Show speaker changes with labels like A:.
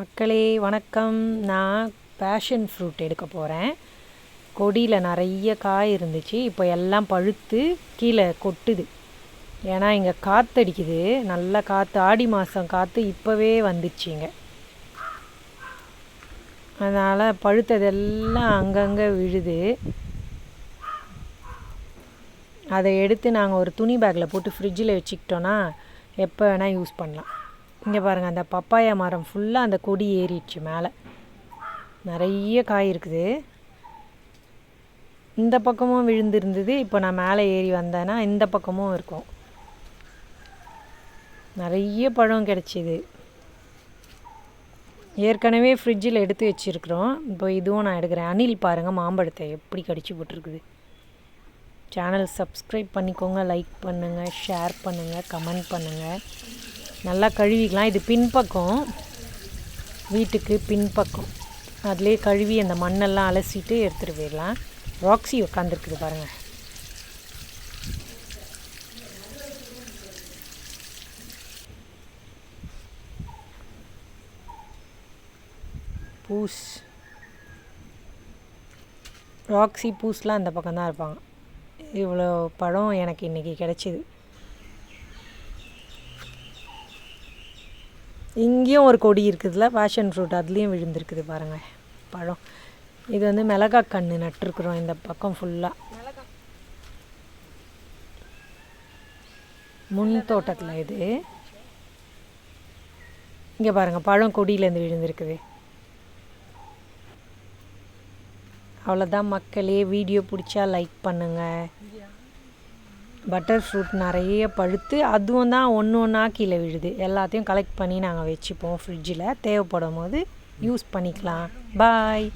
A: மக்களே வணக்கம். நான் பேஷன் ஃப்ரூட் எடுக்க போகிறேன் கொடியில் நிறைய காய் இருந்துச்சு. இப்போ எல்லாம் பழுத்து கீழே கொட்டுது. ஏன்னா இங்கே காற்றடிக்குது நல்லா காற்று ஆடி மாதம் காற்று இப்போவே வந்துச்சுங்க அதனால் பழுத்ததெல்லாம் அங்கங்கே விழுது. அதை எடுத்து நாங்கள் ஒரு துணி பேக்கில் போட்டு ஃப்ரிட்ஜில் வச்சுக்கிட்டோன்னா எப்போ வேணால் யூஸ் பண்ணலாம். இங்கே பாருங்கள் அந்த பப்பாயா மரம் ஃபுல்லாக அந்த கொடி ஏறிடுச்சு மேலே. நிறைய காய் இருக்குது. இந்த பக்கமும் விழுந்திருந்தது இப்போ நான் மேலே ஏறி வந்தேன்னா இந்த பக்கமும் இருக்கும். நிறைய பழம் கிடச்சிது. ஏற்கனவே ஃப்ரிட்ஜில் எடுத்து வச்சுருக்குறோம். இப்போ இதுவும் நான் எடுக்கிறேன். அணில் பாருங்கள் மாம்பழத்தை எப்படி கடிச்சு போட்டிருக்குது. சேனல் சப்ஸ்கிரைப் பண்ணிக்கோங்க லைக் பண்ணுங்கள் ஷேர் பண்ணுங்கள் கமெண்ட் பண்ணுங்கள் நல்லா கழுவிக்கலாம். இது பின்பக்கம். வீட்டுக்கு பின்பக்கம். அதிலே கழுவி அந்த மண்ணெல்லாம் அலசிட்டு எடுத்துகிட்டு போயிடலாம். ராக்ஸி உட்காந்துருக்குது பாருங்கள் பூஸ். ராக்ஸி பூஸ்லாம் அந்த பக்கம் தான் இருப்பாங்க. இவ்வளோ பழம் எனக்கு இன்றைக்கி கிடச்சிது. இங்கேயும் ஒரு கொடி இருக்குதுல பேஷன் ஃப்ரூட் அதுலேயும் விழுந்திருக்குது பாருங்கள் பழம். இது வந்து மிளகா கன்று நட்டுருக்குறோம் இந்த பக்கம் ஃபுல்லாக முன் தோட்டத்தில் இது. இங்கே பாருங்கள் பழம் கொடியிலேருந்து விழுந்திருக்குது. அவ்வளோதான் மக்களே வீடியோ பிடிச்சா லைக் பண்ணுங்கள் பட்டர் ஃப்ரூட் நிறைய பழுத்து அதுவும் தான் ஒன்று ஒன்றா கீழே விழுது. எல்லாத்தையும் கலெக்ட் பண்ணி நாங்கள் வச்சுப்போம் ஃப்ரிட்ஜில் தேவைப்படும் போது யூஸ் பண்ணிக்கலாம். பாய்